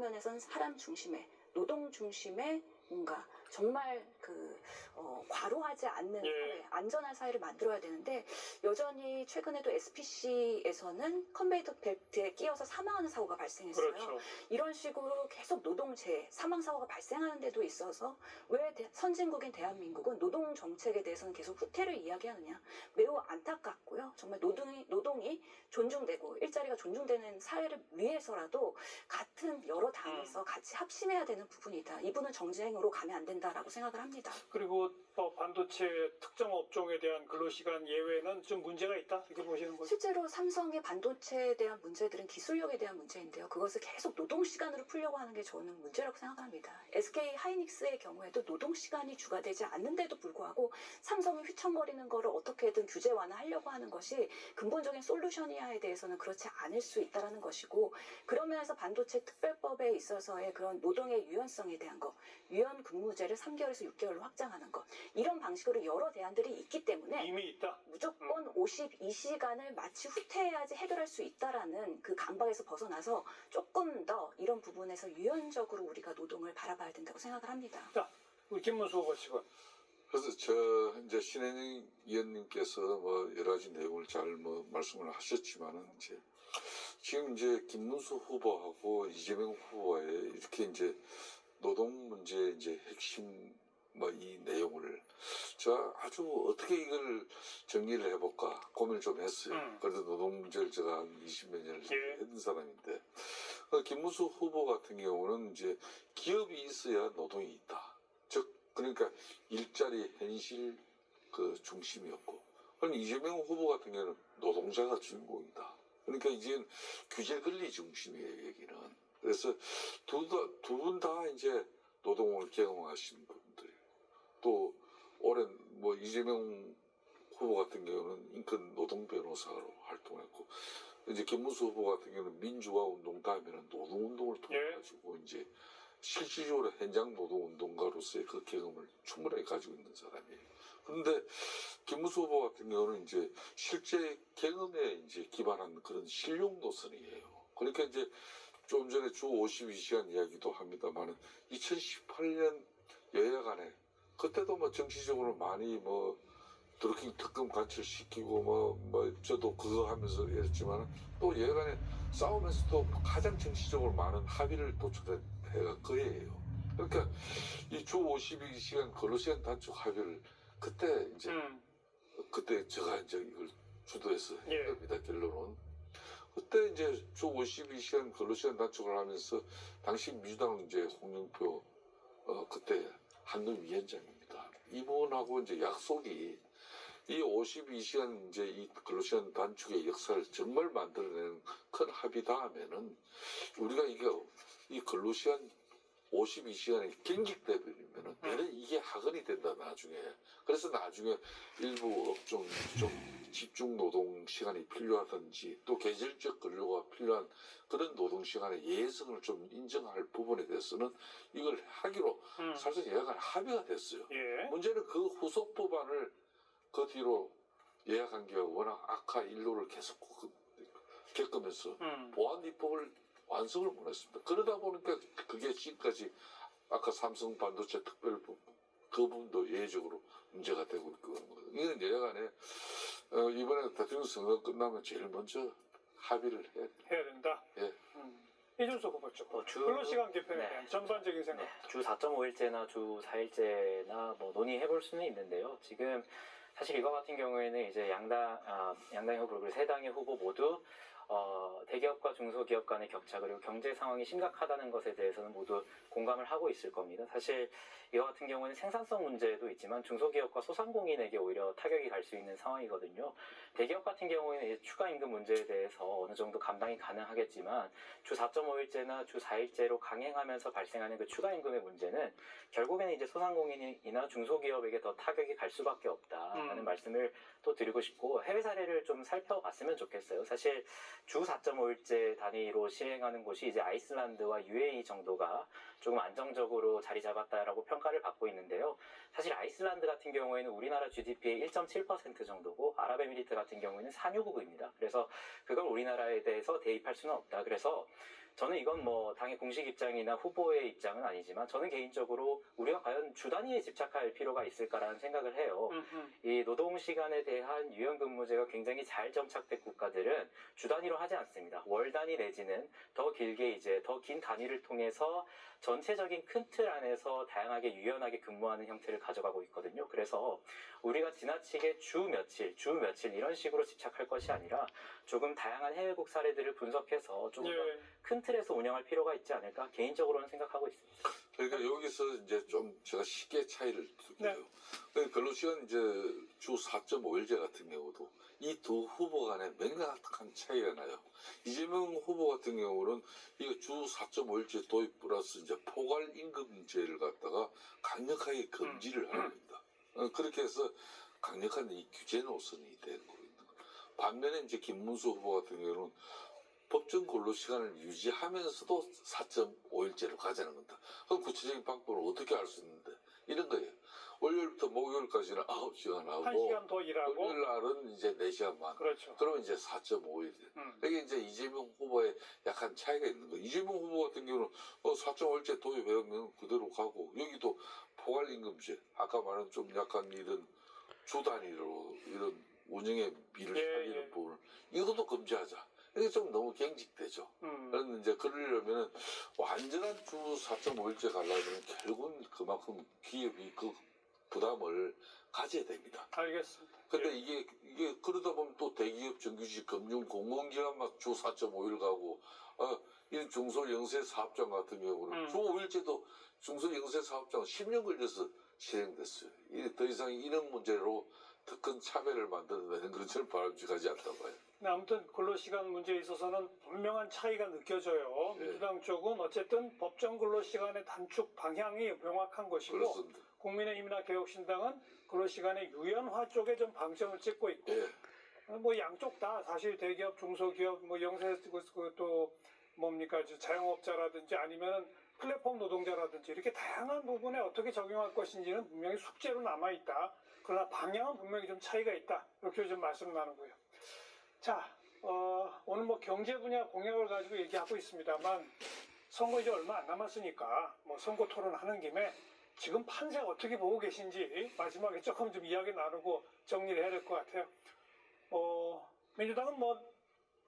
면에서는 사람 중심의 노동 중심의 뭔가 정말 그 어, 과로하지 않는 예. 사회, 안전한 사회를 만들어야 되는데 여전히 최근에도 SPC에서는 컨베이터 벨트에 끼어서 사망하는 사고가 발생했어요. 그렇죠. 이런 식으로 계속 노동재해, 사망 사고가 발생하는 데도 있어서 왜 대- 선진국인 대한민국은 노동 정책에 대해서는 계속 후퇴를 이야기하느냐 매우 안타깝고요. 정말 노동이 노동이 존중되고 일자리가 존중되는 사회를 위해서라도 같은 여러 당에서 같이 합심해야 되는 부분이다. 이분은 정쟁으로 가면 안 된다 라고 생각을 합니다. 그리고 뭐 반도체 특정 업종에 대한 근로시간 예외는 좀 문제가 있다 이렇게 보시는 거죠. 실제로 삼성의 반도체에 대한 문제들은 기술력에 대한 문제인데요. 그것을 계속 노동 시간으로 풀려고 하는 게 저는 문제라고 생각합니다. SK 하이닉스의 경우에도 노동 시간이 주가 되지 않는데도 불구하고 삼성이 휘청거리는 거를 어떻게든 규제 완화하려고 하는 것이 근본적인 솔루션이야에 대해서는 그렇지 않을 수 있다라는 것이고 그런 면에서 반도체 특별법에 있어서의 그런 노동의 유연성에 대한 것, 유연 근무제를 3개월에서 6개월로 확장하는 것 이런 방식으로 여러 대안들이 있기 때문에 이미 있다. 무조건 52시간을 마치 후퇴해야지 해결할 수 있다라는 그 강박에서 벗어나서 조금 더 이런 부분에서 유연적으로 우리가 노동을 바라봐야 된다고 생각을 합니다. 우리 김문수 후보 측은 그래서 저 이제 신혜영 위원님께서 뭐 여러 가지 내용을 잘 뭐 말씀을 하셨지만은 이제 지금 이제 김문수 후보하고 이재명 후보의 이렇게 이제 노동 문제 이제 핵심 뭐 이 내용을 제가 아주 어떻게 이걸 정리를 해볼까 고민을 좀 했어요. 음. 그래도 노동 문제를 제가 한 20몇 년을 예. 했던 사람인데 그 김문수 후보 같은 경우는 이제 기업이 있어야 노동이 있다. 즉 그러니까 일자리 현실 그 중심이었고 그럼 이재명 후보 같은 경우는 노동자가 주인공이다. 그러니까 이제 규제 권리 중심이에요 여기는. 그래서 두두 분 다 이제 노동을 경험하신 분들이에요. 또 오랜 뭐 이재명 후보 같은 경우는 인권 노동 변호사로 활동했고 이제 김문수 후보 같은 경우는 민주화 운동 다음에는 노동 운동을 통해 예. 가지고 이제 실질적으로 현장 노동 운동가로서의 그 경험을 충분하게 가지고 있는 사람이에요. 그런데 김문수 후보 같은 경우는 이제 실제 경험에 이제 기반한 그런 실용 노선이에요. 그러니까 이제 좀 전에 주 52시간 이야기도 합니다만은 2018년 여야 간에 그때도 뭐 정치적으로 많이 뭐 드루킹 특검 관철시키고 뭐, 뭐, 저도 그거 하면서 했지만 또 여야 간에 싸우면서도 가장 정치적으로 많은 합의를 도출한 해가 그해예요. 그러니까 이 주 52시간 근로시간 단축 합의를 그때 이제 음, 그때 제가 이제 이걸 주도해서 예. 한 겁니다, 결론은. 그때 이제 주 52시간 근로시간 단축을 하면서 당시 민주당 이제 홍영표, 어, 그때 한노위원장입니다. 이분하고 이제 약속이 이 52시간 이제 이 근로시간 단축의 역사를 정말 만들어내는 큰 합의 다음에는 우리가 이게 이 근로시간 52시간이 경직돼 버리면은 얘는 이게 학원이 된다 나중에 그래서 나중에 일부 업종 좀 집중 노동 시간이 필요하든지 또 계절적 근로가 필요한 그런 노동 시간의 예성을 좀 인정할 부분에 대해서는 이걸 하기로 음. 사실 예약안 합의가 됐어요. 예. 문제는 그 후속 법안을 그 뒤로 예약 관계가 워낙 악화 일로를 계속 그- 겪으면서 음. 보안 입법을 완성을 못했습니다. 그러다 보니까 그게 지금까지 아까 삼성 반도체 특별법 그 부분도 예외적으로 문제가 되고 있고 이건 예약안에 어, 이번에 대통령 선거 끝나면 제일 먼저 합의를 해야. 해야 된다. 예. 음. 이준석 후보 쪽 어, 주 근로시간 개편에 네. 대한 전반적인 생각. 네, 주 4.5일제나 주 4일제나 뭐 논의해 볼 수는 있는데요. 지금 사실 이거 같은 경우에는 이제 양당 아, 양당의 후보 그리고 세 당의 후보 모두 어, 대기업과 중소기업 간의 격차 그리고 경제 상황이 심각하다는 것에 대해서는 모두 공감을 하고 있을 겁니다. 사실 이거 같은 경우는 생산성 문제도 있지만 중소기업과 소상공인에게 오히려 타격이 갈 수 있는 상황이거든요. 대기업 같은 경우에는 추가 임금 문제에 대해서 어느 정도 감당이 가능하겠지만 주 4.5일제나 주 4일제로 강행하면서 발생하는 그 추가 임금의 문제는 결국에는 이제 소상공인이나 중소기업에게 더 타격이 갈 수밖에 없다라는 음. 말씀을 또 드리고 싶고 해외 사례를 좀 살펴봤으면 좋겠어요. 사실 주 4.5일제 단위로 시행하는 곳이 이제 아이슬란드와 UAE 정도가 조금 안정적으로 자리 잡았다라고 평가를 받고 있는데요. 사실 아이슬란드 같은 경우에는 우리나라 GDP의 1.7% 정도고 아랍에미리트 같은 경우에는 산유국입니다. 그래서 그걸 우리나라에 대해서 대입할 수는 없다. 그래서 저는 이건 뭐 당의 공식 입장이나 후보의 입장은 아니지만 저는 개인적으로 우리가 과연 주 단위에 집착할 필요가 있을까라는 생각을 해요. 음, 음. 이 노동 시간에 대한 유연 근무제가 굉장히 잘 정착된 국가들은 주 단위로 하지 않습니다. 월 단위 내지는 더 길게 이제 더 긴 단위를 통해서 전체적인 큰 틀 안에서 다양하게 유연하게 근무하는 형태를 가져가고 있거든요. 그래서 우리가 지나치게 주 며칠, 주 며칠 이런 식으로 집착할 것이 아니라 조금 다양한 해외국 사례들을 분석해서 조금 더 예. 큰 틀에서 운영할 필요가 있지 않을까 개인적으로는 생각하고 있습니다. 그러니까 여기서 이제 좀 제가 시계 차이를 네. 두고요. 네. 근로시간 이제 주 4.5일제 같은 경우도 이 두 후보 간에 명확한 차이가 나요. 이재명 후보 같은 경우는 이거 주 4.5일제 도입 플러스 이제 포괄 임금제를 갖다가 강력하게 금지를 하는 겁니다. 어, 그렇게 해서 강력한 이 규제 노선이 되는 거거든요. 반면에 이제 김문수 후보 같은 경우는 법정 근로 시간을 유지하면서도 4.5일제로 가자는 겁니다. 그럼 구체적인 방법을 어떻게 할수 있는데 이런 거예요. 월요일부터 목요일까지는 9시간 한 하고 시간 더 일하고 금요일 날은 이제 4시간만. 그렇죠. 그러면 이제 4.5일. 음. 이게 이제 이재명 후보의 약간 차이가 있는 거예요. 이재명 후보 같은 경우는 어, 4.5일제 도입해오면 그대로 가고 여기도 포괄임금제 아까 말한 좀 약간 이런 주 단위로 이런 운영의 미를 예, 살리는 예. 부분을 이것도 금지하자. 이게 좀 너무 경직되죠. 음. 그래서 이제 그러려면은 완전한 주 4.5일제 가려면 결국은 그만큼 기업이 그 부담을 가져야 됩니다. 알겠습니다. 근데 예. 이게 이게 그러다 보면 또 대기업 정규직 금융 공공기관 막 주 4.5일 가고 어, 이 중소 영세 사업장 같은 경우는 음. 주 5일제도 중소 영세 사업장 10년 걸려서 실행됐어요. 더 이상 이런 문제로 특권 차별을 만들어내는 건 저는 바람직하지 않다고 봐요. 네, 아무튼 근로시간 문제에 있어서는 분명한 차이가 느껴져요. 네. 민주당 쪽은 어쨌든 법정 근로시간의 단축 방향이 명확한 것이고 그렇습니다. 국민의힘이나 개혁신당은 근로시간의 유연화 쪽에 좀 방점을 찍고 있고 예. 뭐 양쪽 다 사실 대기업, 중소기업, 뭐 영세 또 뭡니까 저 자영업자라든지 아니면 플랫폼 노동자라든지 이렇게 다양한 부분에 어떻게 적용할 것인지는 분명히 숙제로 남아 있다. 그러나 방향은 분명히 좀 차이가 있다. 이렇게 좀 말씀을 나누고요. 자, 어, 오늘 뭐 경제 분야 공약을 가지고 얘기하고 있습니다만 선거 이제 얼마 안 남았으니까 뭐 선거 토론 하는 김에 지금 판세 어떻게 보고 계신지 마지막에 조금 좀 이야기 나누고 정리를 해야 될 것 같아요. 어, 민주당은 뭐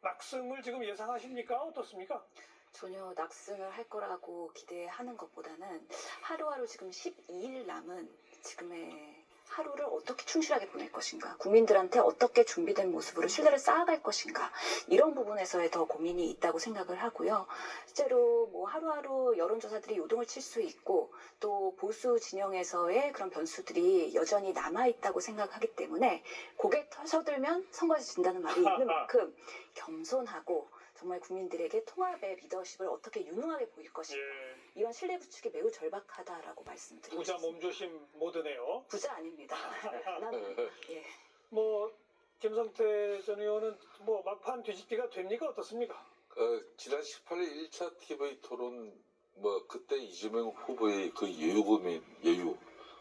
낙승을 지금 예상하십니까? 어떻습니까? 전혀 낙승을 할 거라고 기대하는 것보다는 하루하루 지금 12일 남은 지금의 하루를 어떻게 충실하게 보낼 것인가, 국민들한테 어떻게 준비된 모습으로 신뢰를 쌓아갈 것인가, 이런 부분에서의 더 고민이 있다고 생각을 하고요. 실제로 뭐 하루하루 여론조사들이 요동을 칠 수 있고, 또 보수 진영에서의 그런 변수들이 여전히 남아있다고 생각하기 때문에 고개 터서들면 선거에서 진다는 말이 있는 만큼 겸손하고 정말 국민들에게 통합의 리더십을 어떻게 유능하게 보일 것인가 예, 이런 신뢰 구축이 매우 절박하다라고 말씀드리고 부자. 몸조심 모드네요. 부자 아닙니다. 가난한 예. 뭐 김성태 전 의원은 뭐 막판 뒤집기가 됩니까? 어떻습니까? 어, 지난 18일 1차 TV 토론 뭐 그때 이재명 후보의 그 고민 예유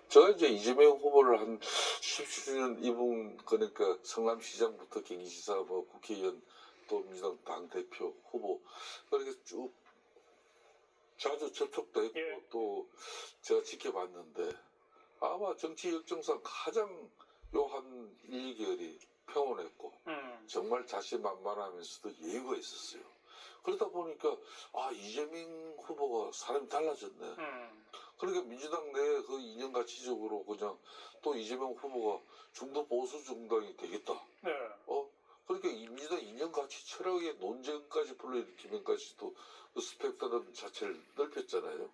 제가 이제 이재명 후보를 한 17년 이분 그러니까 성남시장부터 경기지사 뭐 국회의원 또 민주당 당 대표 후보 그렇게 쭉 자주 접촉도 했고 예. 또 제가 지켜봤는데 아마 정치 역정상 가장 요한 1, 2개월이 평온했고 음, 정말 자신만만하면서도 예의가 있었어요. 그러다 보니까 아 이재명 후보가 사람이 달라졌네. 음, 그러니까 민주당 내에 그 이념 가치적으로 그냥 또 이재명 후보가 중도 보수 정당이 되겠다. 네. 어? 그러니까 이 민주당 가치 철학의 논쟁까지 불러일으키면까지도 그 스펙트럼 자체를 넓혔잖아요.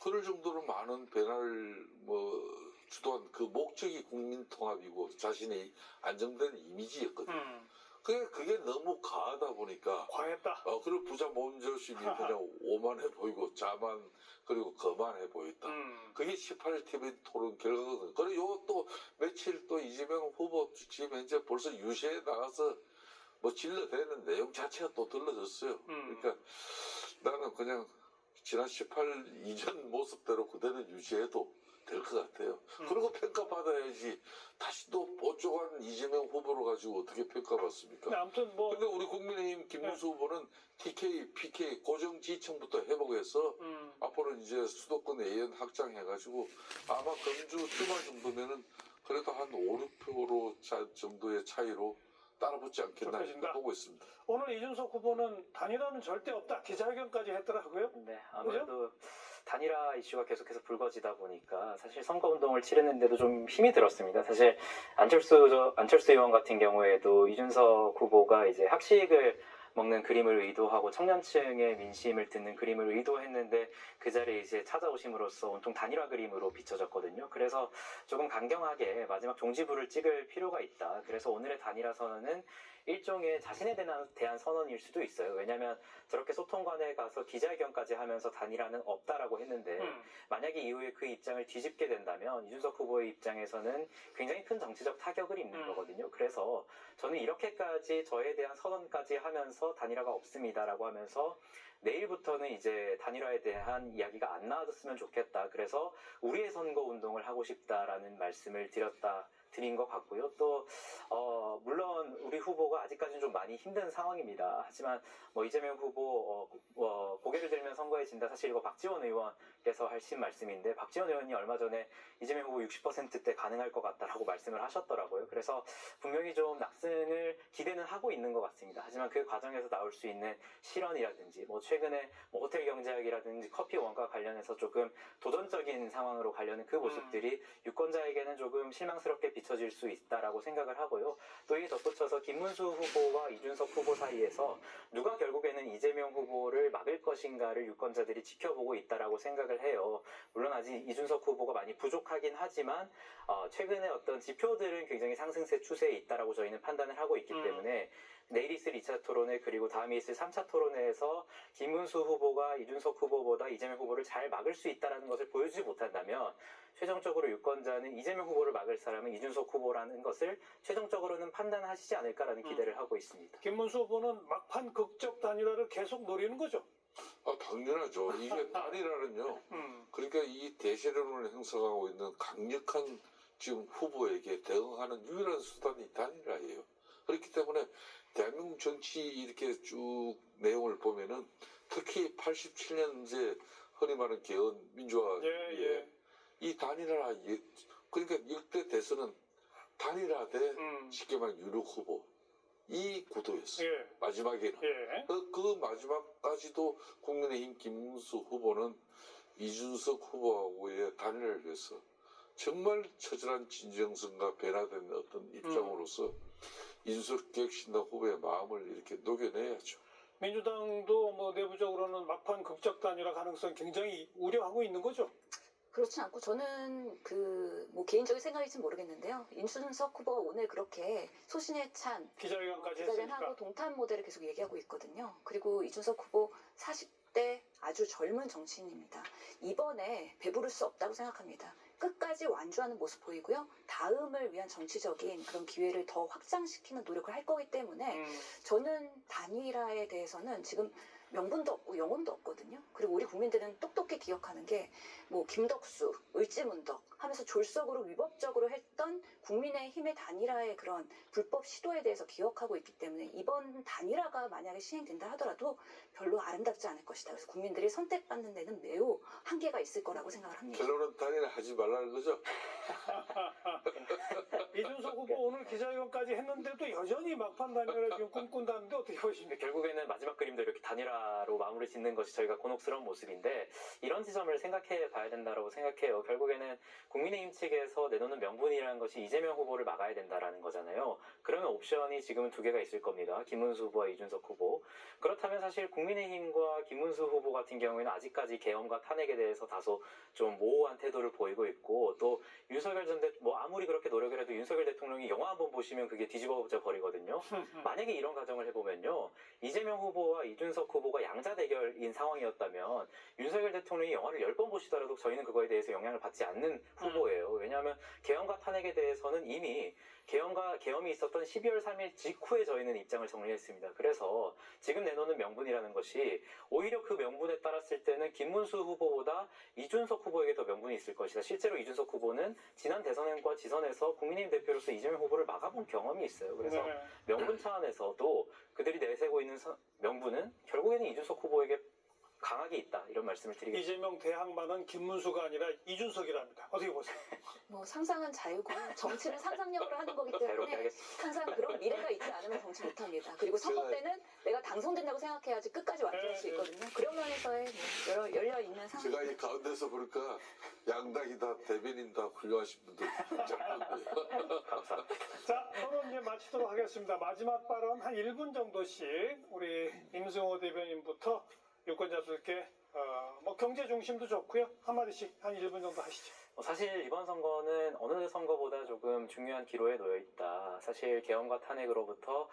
그럴 정도로 많은 배날 뭐 주도한 그 목적이 국민 통합이고 자신의 안정된 이미지였거든요. 음, 그게 그게 너무 과하다 보니까 과했다. 어 그리고 부자 몸조심이 그냥 오만해 보이고 자만 그리고 거만해 보였다. 음, 그게 18일 TV 토론 결과거든요. 그리고 요 또 며칠 또 이재명 후보 지금 현재 벌써 유세에 나가서 뭐 질러대는 내용 자체가 또 들러졌어요. 음. 그러니까 나는 그냥 지난 18 이전 모습대로 그대로 유지해도 될 것 같아요. 음. 그리고 평가받아야지 다시 또 뽀쪽한 이재명 후보로 가지고 어떻게 평가받습니까? 근데 아무튼 뭐 근데 우리 국민의힘 김문수 후보는 TK, PK 고정 지청부터 회복해서 음, 앞으로 이제 수도권 예연 확장해가지고 아마 금주 주말 정도면은 그래도 한 5, 6표로 차, 정도의 차이로 따라붙지 않겠나 좁혀진다. 보고 있습니다. 오늘 이준석 후보는 단일화는 절대 없다 기자회견까지 했더라고요. 네, 아무래도 단일화 이슈가 계속해서 불거지다 보니까 사실 선거 운동을 치르는데도 좀 힘이 들었습니다. 사실 안철수, 저- 안철수 의원 같은 경우에도 이준석 후보가 이제 학식을 먹는 그림을 의도하고 청년층의 민심을 듣는 그림을 의도했는데 그 자리에 이제 찾아오심으로써 온통 단일화 그림으로 비춰졌거든요. 그래서 조금 강경하게 마지막 종지부를 찍을 필요가 있다. 그래서 오늘의 단일화 선언은 일종의 자신에 대한, 대한 선언일 수도 있어요. 왜냐하면 저렇게 소통관에 가서 기자회견까지 하면서 단일화는 없다라고 했는데 음, 만약에 이후에 그 입장을 뒤집게 된다면 이준석 후보의 입장에서는 굉장히 큰 정치적 타격을 입는 음. 거거든요. 그래서 저는 이렇게까지 저에 대한 선언까지 하면서 단일화가 없습니다라고 하면서 내일부터는 이제 단일화에 대한 이야기가 안 나와줬으면 좋겠다. 그래서 우리의 선거 운동을 하고 싶다라는 말씀을 드렸다. 드린 것 같고요. 또, 어, 물론 우리 후보가 아직까지는 좀 많이 힘든 상황입니다. 하지만 뭐 이재명 후보, 어, 어, 고개를 들면 선거에 진다. 사실 이거 박지원 의원 께서 하신 말씀인데, 박지원 의원이 얼마 전에 이재명 후보 60%대 가능할 것 같다라고 말씀을 하셨더라고요. 그래서 분명히 좀 낙승을 기대는 하고 있는 것 같습니다. 하지만 그 과정에서 나올 수 있는 실언이라든지, 뭐 최근에 뭐 호텔 경제학이라든지 커피 원가 관련해서 조금 도전적인 상황으로 가려는 그 모습들이 유권자에게는 조금 실망스럽게 비춰질 수 있다라고 생각을 하고요. 또 이에 덧붙여서 김문수 후보와 이준석 후보 사이에서 누가 결국에는 이재명 후보를 막을 것인가를 유권자들이 지켜보고 있다라고 생각을 해요. 물론 아직 이준석 후보가 많이 부족하긴 하지만 어, 최근에 어떤 지표들은 굉장히 상승세 추세에 있다라고 저희는 판단을 하고 있기 음. 때문에 내일 있을 2차 토론회 그리고 다음에 있을 3차 토론회에서 김문수 후보가 이준석 후보보다 이재명 후보를 잘 막을 수 있다는 것을 보여주지 못한다면 최종적으로 유권자는 이재명 후보를 막을 사람은 이준석 후보라는 것을 최종적으로는 판단하시지 않을까라는 음. 기대를 하고 있습니다. 김문수 후보는 막판 극적 단일화를 계속 노리는 거죠. 아, 당연하죠. 이게 단일화는요. 음, 그러니까 이 대세론을 형성하고 있는 강력한 지금 후보에게 대응하는 유일한 수단이 단일화예요. 그렇기 때문에 대한민국 정치 이렇게 쭉 내용을 보면은 특히 87년제 흔히 말하는 개헌 민주화 예, 예. 이 단일화 예- 그러니까 역대 대선은 단일화 대 음, 쉽게 말하면 유력 후보 이 구도였어요. 예, 마지막에는 예. 그, 그 마지막까지도 국민의힘 김문수 후보는 이준석 후보하고의 단일을 위해서 정말 처절한 진정성과 변화된 어떤 입장으로서 이준석 객신당 후보의 마음을 이렇게 녹여내야죠. 민주당도 뭐 내부적으로는 막판 극적 단일화 가능성 굉장히 우려하고 있는 거죠. 그렇지 않고 저는 그 뭐 개인적인 생각일지 모르겠는데요. 인순석 후보가 오늘 그렇게 소신에 찬 기자회견까지 기자회견하고 했으니까. 동탄 모델을 계속 얘기하고 있거든요. 그리고 이준석 후보 40대 아주 젊은 정치인입니다. 이번에 배부를 수 없다고 생각합니다. 끝까지 완주하는 모습 보이고요. 다음을 위한 정치적인 그런 기회를 더 확장시키는 노력을 할 거기 때문에 음, 저는 단일화에 대해서는 지금 명분도 없고 영혼도 없거든요. 그리고 우리 국민들은 똑똑히 기억하는 게 뭐 김덕수, 을지문덕 하면서 졸속으로 위법적으로 했던 국민의힘의 단일화의 그런 불법 시도에 대해서 기억하고 있기 때문에 이번 단일화가 만약에 시행된다 하더라도 별로 아름답지 않을 것이다. 그래서 국민들이 선택받는 데는 매우 한계가 있을 거라고 생각을 합니다. 결론은 단일화 하지 말라는 거죠. 이준석 후보 오늘 기자회견까지 했는데도 여전히 막판 단일화를 지금 꿈꾼다는데 어떻게 보십니까? 결국에는 마지막 그림도 이렇게 단일화로 마무리 짓는 것이 저희가 곤혹스러운 모습인데 이런 지점을 생각해 봐야 된다고 생각해요. 결국에는 국민의힘 측에서 내놓는 명분이라는 것이 이재명 후보를 막아야 된다라는 거잖아요. 그러면 옵션이 지금은 두 개가 있을 겁니다. 김문수 후보와 이준석 후보. 그렇다면 사실 국민의힘과 김문수 후보 같은 경우에는 아직까지 계엄과 탄핵에 대해서 다소 좀 모호한 태도를 보이고 있고 또 윤석열 전 대, 뭐 아무리 그렇게 노력을 해도 대통령이 영화 한번 보시면 그게 뒤집어져 버리거든요. 만약에 이런 가정을 해보면요. 이재명 후보와 이준석 후보가 양자 대결인 상황이었다면 윤석열 대통령이 영화를 10번 보시더라도 저희는 그거에 대해서 영향을 받지 않는 후보예요. 왜냐하면 계엄과 탄핵에 대해서는 이미 계엄과 계엄이 있었던 12월 3일 직후에 저희는 입장을 정리했습니다. 그래서 지금 내놓는 명분이라는 것이 오히려 그 명분에 따랐을 때는 김문수 후보보다 이준석 후보에게 더 명분이 있을 것이다. 실제로 이준석 후보는 지난 대선과 지선에서 국민의힘 대표로서 이재명 후보를 막아본 경험이 있어요. 그래서 네. 명분 차원에서도 그들이 내세고 있는 서- 명분은 결국에는 이준석 후보에게 강하게 있다 이런 말씀을 드리겠습니다. 이재명 대항마는 김문수가 아니라 이준석이랍니다. 어떻게 보세요? 뭐 상상은 자유고 정치는 상상력으로 하는 거기 때문에. 항상 그런 미래가 있지 않으면 정치 못합니다. 그리고 선거 때는 내가 당선된다고 생각해야지 끝까지 완주할 수 네, 네. 있거든요. 그런 면에서의 뭐 여러 열려 있는 상황. 제가 이 가운데서 보니까 양당이 다 대변인 다 훌륭하신 분들. 감사합니다. 자, 토론 이제 마치도록 하겠습니다. 마지막 발언 한 1분 정도씩 우리 임승호 대변인부터 유권자들께 어, 뭐 경제 중심도 좋고요. 한마디씩 한 1분 정도 하시죠. 어, 사실 이번 선거는 어느 선거보다 조금 중요한 기로에 놓여 있다. 사실 계엄과 탄핵으로부터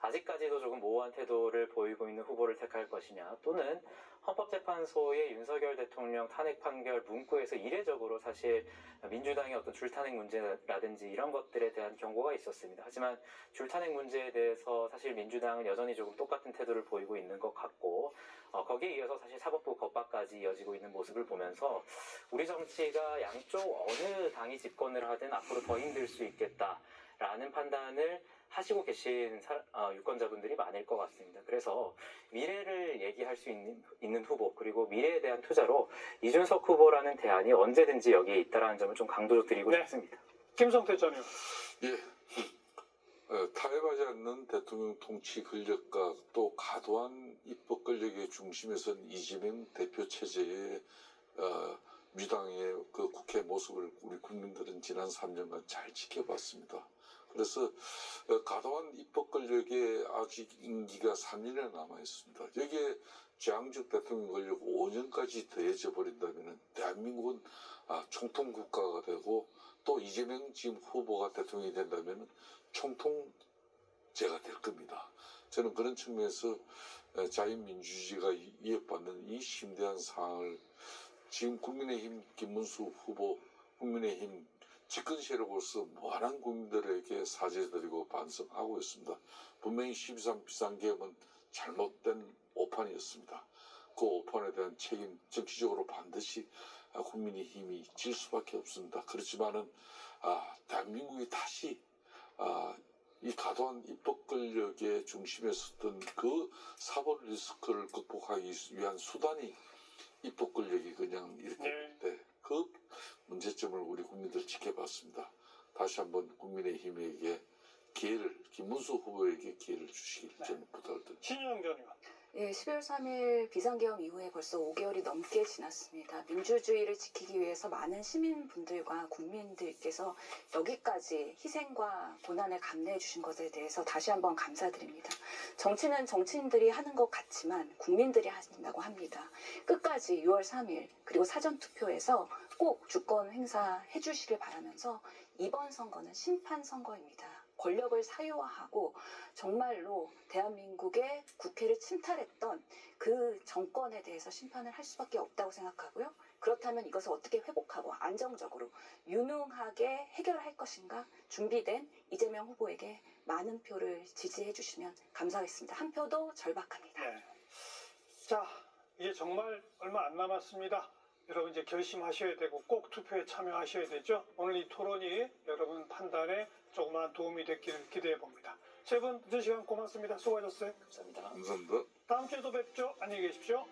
아직까지도 조금 모호한 태도를 보이고 있는 후보를 택할 것이냐, 또는 헌법재판소의 윤석열 대통령 탄핵 판결 문구에서 이례적으로 사실 민주당의 어떤 줄탄핵 문제라든지 이런 것들에 대한 경고가 있었습니다. 하지만 줄탄핵 문제에 대해서 사실 민주당은 여전히 조금 똑같은 태도를 보이고 있는 것 같고 어, 거기에 이어서 사실 사법부 겁박까지 이어지고 있는 모습을 보면서 우리 정치가 양쪽 어느 당이 집권을 하든 앞으로 더 힘들 수 있겠다라는 판단을 하시고 계신 사- 어, 유권자분들이 많을 것 같습니다. 그래서 미래를 얘기할 수 있는, 있는 후보 그리고 미래에 대한 투자로 이준석 후보라는 대안이 언제든지 여기에 있다라는 점을 좀 강조를 드리고 네. 싶습니다. 김성태 전 의원. 예. 어, 타협하지 않는 대통령 통치 권력과 또 과도한 입법 권력의 중심에선 이재명 대표 체제의 어, 민주당의 그 국회 모습을 우리 국민들은 지난 3년간 잘 지켜봤습니다. 그래서 어, 과도한 입법 권력에 아직 임기가 3년이나 남아 있습니다. 여기에 장적 대통령 권력 5년까지 더해져 버린다면 대한민국은 아, 총통 국가가 되고 또 이재명 지금 후보가 대통령이 된다면 총통제가 될 겁니다. 저는 그런 측면에서 어, 자유민주주의가 이- 위협받는 이 심대한 상황을 지금 국민의힘 김문수 후보 국민의힘 집권 세력으로서 무한한 국민들에게 사죄드리고 반성하고 있습니다. 분명히 12.3 비상계엄은 잘못된 오판이었습니다. 그 오판에 대한 책임 정치적으로 반드시 아, 국민의힘이 질 수밖에 없습니다. 그렇지만은 아, 대한민국이 다시 아, 이 과도한 입법 권력의 중심에 섰던 그 사법 리스크를 극복하기 위한 수단이 입법 권력이 그냥 이렇게 네. 네, 그 문제점을 우리 국민들 지켜봤습니다. 다시 한번 국민의힘에게 기회를 김문수 후보에게 기회를 주시길 저는 부탁드립니다. 신영 전 의원. 예, 12월 3일 비상계엄 이후에 벌써 5개월이 넘게 지났습니다. 민주주의를 지키기 위해서 많은 시민분들과 국민들께서 여기까지 희생과 고난을 감내해 주신 것에 대해서 다시 한번 감사드립니다. 정치는 정치인들이 하는 것 같지만 국민들이 하신다고 합니다. 끝까지 6월 3일 그리고 사전투표에서 꼭 주권 행사해 주시길 바라면서 이번 선거는 심판 선거입니다. 권력을 사유화하고 정말로 대한민국의 국회를 침탈했던 그 정권에 대해서 심판을 할 수밖에 없다고 생각하고요. 그렇다면 이것을 어떻게 회복하고 안정적으로 유능하게 해결할 것인가 준비된 이재명 후보에게 많은 표를 지지해 주시면 감사하겠습니다. 한 표도 절박합니다. 네. 자, 이제 정말 얼마 안 남았습니다. 여러분 이제 결심하셔야 되고 꼭 투표에 참여하셔야 되죠. 오늘 이 토론이 여러분 판단에 조그마한 도움이 됐기를 기대해 봅니다. 세 분 늦은 시간 고맙습니다. 수고하셨어요. 감사합니다. 감사합니다. 다음 주에도 뵙죠. 안녕히 계십시오.